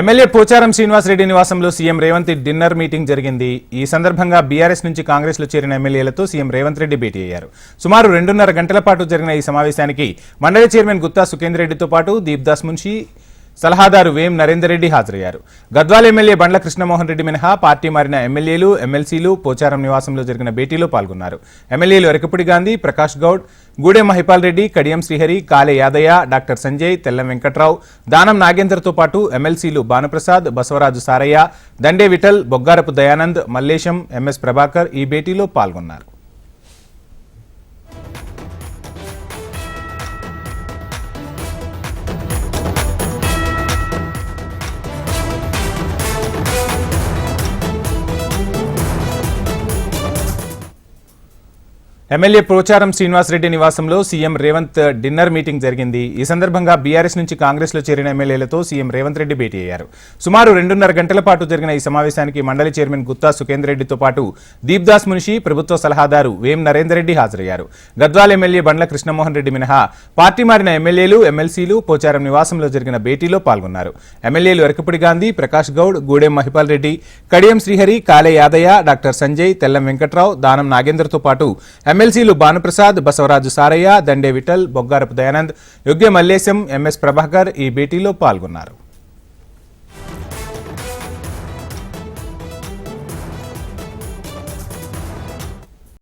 MLA Pocharam Srinivasa Reddy నివాసంలో CM Revanth dinner meeting జరిగింది. ఈ సందర్భంగా బీఆర్ఎస్ నుంచి కాంగ్రెస్లో చేరిన ఎమ్మెల్యేలతో సీఎం రేవంత్ రెడ్డి భేటీ అయ్యారు. సుమారు రెండున్నర గంటల పాటు జరిగిన ఈ సమావేశానికి మండలి చైర్మన్ గుత్తా సుఖేందర్ రెడ్డితో పాటు దీప్దాస్ మున్షి సలహాదారు వేం నరేందర్ రెడ్డి హాజరయ్యారు. గద్వాల ఎమ్మెల్యే బండ్ల కృష్ణమోహన్ రెడ్డి మినహా పార్టీ మారిన ఎమ్మెల్యేలు ఎమ్మెల్సీలు పోచారం నివాసంలో జరిగిన భేటీలో పాల్గొన్నారు. ఎమ్మెల్యేలు ఎరకపుడి గాంధీ ప్రకాష్ గౌడ్ గూడెం మహిపాల్ రెడ్డి కడియం శ్రీహరి కాలే యాదయ్య డాక్టర్ సంజయ్ తెల్లం వెంకట్రావు దానం నాగేందర్తో పాటు ఎమ్మెల్సీలు భానుప్రసాద్ బసవరాజు సారయ్య దండే విఠల్ బొగ్గారపు దయానంద్ మల్లేశం ఎంఎస్ ప్రభాకర్ ఈ భేటీలో పాల్గొన్నారు. ఎమ్మెల్యే పోచారం శ్రీనివాసరెడ్డి నివాసంలో సీఎం రేవంత్ డిన్నర్ మీటింగ్ జరిగింది. ఈ సందర్భంగా బీఆర్ఎస్ నుంచి కాంగ్రెస్లో చేరిన ఎమ్మెల్యేలతో సీఎం రేవంత్ రెడ్డి భేటీ అయ్యారు. సుమారు రెండున్నర గంటల పాటు జరిగిన ఈ సమావేశానికి మండలి చైర్మన్ గుత్తా సుఖేందర్ రెడ్డితో పాటు దీప్దాస్ మునిషి ప్రభుత్వ సలహాదారు వేం నరేందర్ రెడ్డి హాజరయ్యారు. గద్వాల ఎమ్మెల్యే బండ్ల కృష్ణమోహన్ రెడ్డి మినహా పార్టీ మారిన ఎమ్మెల్యేలు ఎమ్మెల్సీలు పోచారం నివాసంలో జరిగిన భేటీలో పాల్గొన్నారు. ఎమ్మెల్యేలు ఎరకపుడి గాంధీ ప్రకాష్ గౌడ్ గూడెం మహిపాల్ రెడ్డి కడియం శ్రీహరి కాలే యాదయ్య డాక్టర్ సంజయ్ తెల్లం వెంకట్రావు దానం నాగేందర్తో పాటు ఎమ్మెల్సీలు భానుప్రసాద్ బసవరాజు సారయ్య దండే విఠల్ బొగ్గారపు దయానంద్ యోగ్య మల్లేశం ఎంఎస్ ప్రభాకర్ ఈ భేటీలో పాల్గొన్నారు.